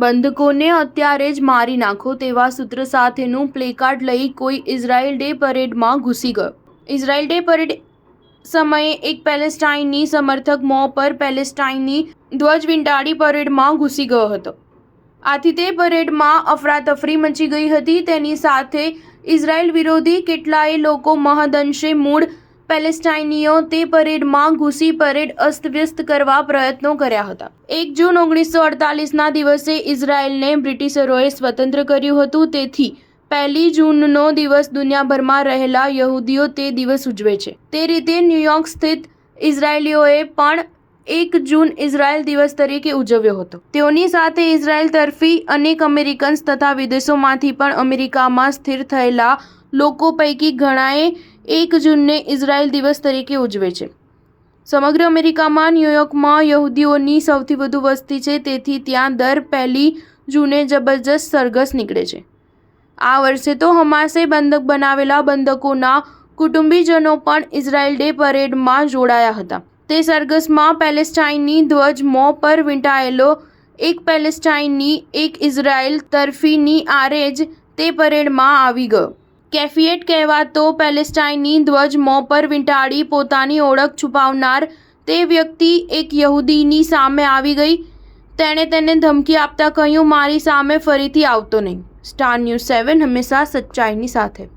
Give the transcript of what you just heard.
બંધકોને અત્યારે જ મારી નાખો તેવા સૂત્ર સાથેનું પ્લેકાર્ડ લઈ કોઈ ઇઝરાયલ ડે પરેડમાં ઘૂસી ગયો. ઇઝરાયલ ડે પરેડ સમયે એક પેલેસ્ટાઇનની સમર્થક મોં પર પેલેસ્ટાઇનની ધ્વજ વિંટાળી પરેડમાં ઘૂસી ગયો હતો. આથી તે પરેડમાં અફરાતફરી મચી ગઈ હતી. તેની સાથે ઇઝરાયલ વિરોધી કેટલાય લોકો મહદઅંશે મૂળ પેલેસ્ટાઇનીઓ તે પરેડમાં ઘૂસી પરેડ અસ્તવ્યસ્ત કરવા પ્રયત્નો કર્યા હતા. એક જૂન ઓગણીસો અડતાલીસના દિવસે ઇઝરાયલને બ્રિટિશરોએ સ્વતંત્ર કર્યું હતું. તેથી પહેલી જૂનનો દિવસ દુનિયાભરમાં રહેલા યહૂદીઓ તે દિવસ ઉજવે છે. તે રીતે ન્યૂયોર્ક સ્થિત ઇઝરાયેલીઓએ પણ એક જૂન ઇઝરાયલ દિવસ તરીકે ઉજવ્યો હતો. તેઓની સાથે ઇઝરાયલ તરફી અનેક અમેરિકન્સ તથા વિદેશોમાંથી પણ અમેરિકામાં સ્થિર થયેલા લોકો પૈકી ઘણાએ એક જૂનને ઇઝરાયલ દિવસ તરીકે ઉજવે છે. સમગ્ર અમેરિકામાં, ન્યૂયોર્કમાં યહૂદીઓની સૌથી વધુ વસ્તી છે, તેથી ત્યાં દર પહેલી જૂને જબરજસ્ત સરઘસ નીકળે છે. આ વર્ષે તો હમાસે બંધક બનાવેલા બંધકોના કુટુંબીજનો પણ ઇઝરાયલ ડે પરેડમાં જોડાયા હતા. તે સરઘસમાં પેલેસ્ટાઇનની ધ્વજ મોં પર વીંટાયેલો એક પેલેસ્ટાઇનની એક ઇઝરાયલ તરફીની આરે જ તે પરેડમાં આવી ગયો. કેફિયેટ કહેવાતો પેલેસ્ટાઇનની ધ્વજ મોં પર વીંટાળી પોતાની ઓળખ છુપાવનાર તે વ્યક્તિ એક યહૂદીની સામે આવી ગઈ. તેણે તેને ધમકી આપતા કહ્યું, મારી સામે ફરીથી આવતો નહીં. સ્ટાર ન્યૂઝ સેવન હંમેશા સચ્ચાઈની સાથે.